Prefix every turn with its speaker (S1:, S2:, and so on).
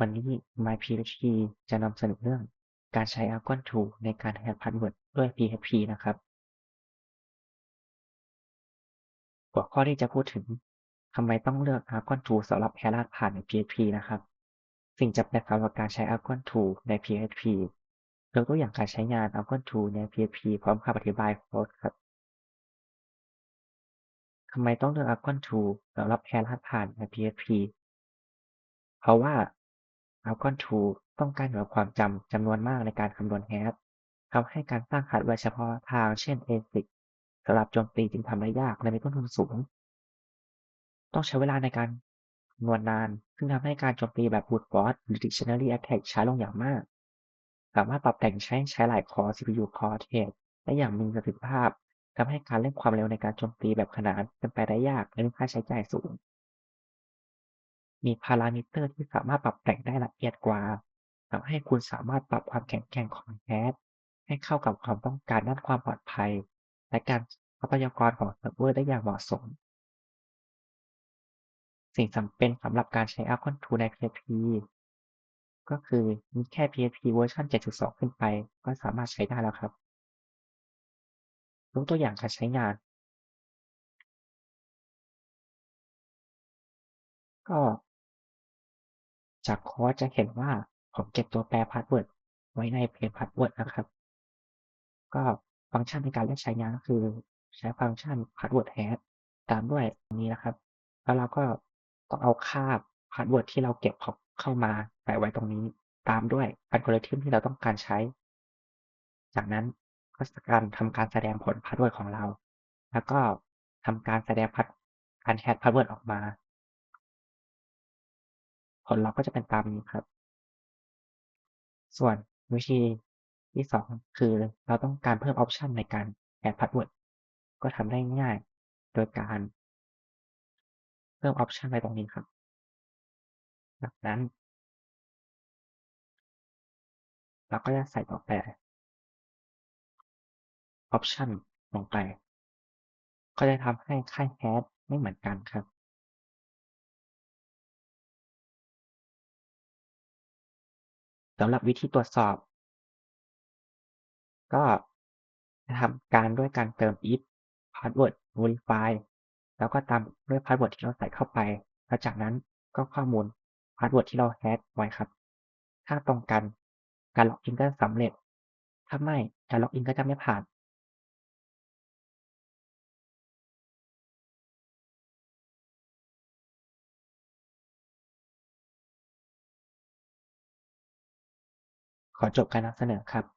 S1: วันนี้ MyPHP จะนำเสนอเรื่องการใช้ Argon Tool ในการ Hash Password ด้วย PHP นะครับ หัวข้อที่จะพูดถึงทำไมต้องเลือก Argon Tool สำหรับ Hash รหัสผ่านใน PHP นะครับ สิ่งจำเป็นสำหรับการใช้ Argon Tool ใน PHP ยกตัวอย่างการใช้งาน Argon Tool ใน PHP พร้อมคำอธิบายโค้ดครับทำไมต้องเลือก Argon Tool สำหรับ Hash รหัสผ่านใน PHP เพราะว่า Argon Tool ต้องการหน่วยความจำจำนวนมากในการคำนวณแฮชทำให้การสร้างฮาร์ดแวร์เฉพาะทางเช่น ASIC สำหรับโจมตีจึงทำได้ยากและมีต้นทุนสูง ต้องใช้เวลาในการคำนวณนาน ซึ่งทำให้การโจมตีแบบ brute force หรือ dictionary attack ช้าลงอย่างมาก สามารถปรับแต่งใช้ใช้หลายคอร์ CPU คอร์เทรดได้อย่างมีประสิทธิภาพทำให้การเร่งความเร็วในการโจมตีแบบขนานเป็นไปได้ยากและมีค่าใช้จ่ายสูง มีพารามิเตอร์ที่สามารถปรับแต่งได้ละเอียดกว่าทำให้คุณสามารถปรับความแข็งแกร่งของแฮชให้เข้ากับความต้องการด้านความปลอดภัย และการทรัพยากรของเซิร์ฟเวอร์ได้อย่างเหมาะสม สิ่งจำเป็นสำหรับการใช้ Argon Tool ใน PHP ก็คือมีแค่ PHP เวอร์ชัน7.2 ขึ้นไป ก็สามารถใช้ได้แล้วครับยกตัวอย่างการใช้งาน ก็ จากโค้ดจะเห็นว่าผมเก็บตัวแปรพาสเวิร์ดไว้ในเพนพาสเวิร์ดนะครับ ก็ฟังก์ชันในการเลือกใช้งานก็คือ ใช้ฟังก์ชัน password hash ตามด้วยนี้นะครับ แล้วเราก็ต้องเอาค่าพาสเวิร์ดที่เราเก็บเข้ามาใส่ไว้ตรงนี้ ตามด้วยอัลกอริทึมที่เราต้องการใช้ จากนั้นก็การทำการแสดงผลพาสเวิร์ดของเรา แล้วก็ทำการแสดงพัดการแฮชพาสเวิร์ดออกมา ผลลัพธ์ก็จะเป็นตามนี้ครับ ส่วนวิธีที่ 2 คือเราต้องการเพิ่มออปชันในการแอดพาสเวิร์ดก็ทำได้ง่ายโดยการ เพิ่มออปชันไว้ตรงนี้ครับจากนั้น เราก็จะใส่ตัวแปออปชันลงไป ก็จะทำให้ค่าแฮชไม่เหมือนกันครับ สำหรับวิธีตรวจสอบ ก็ทำการด้วยการเติม if password verify แล้วก็ตามด้วยพาสเวิร์ดที่เราใส่เข้าไป แล้วจากนั้นก็ข้อมูลพาสเวิร์ดที่เราแฮชไว้ครับ ถ้าตรงกันการล็อกอินก็สำเร็จ ถ้าไม่การล็อกอินก็จะไม่ผ่าน ขอจบการนำเสนอครับ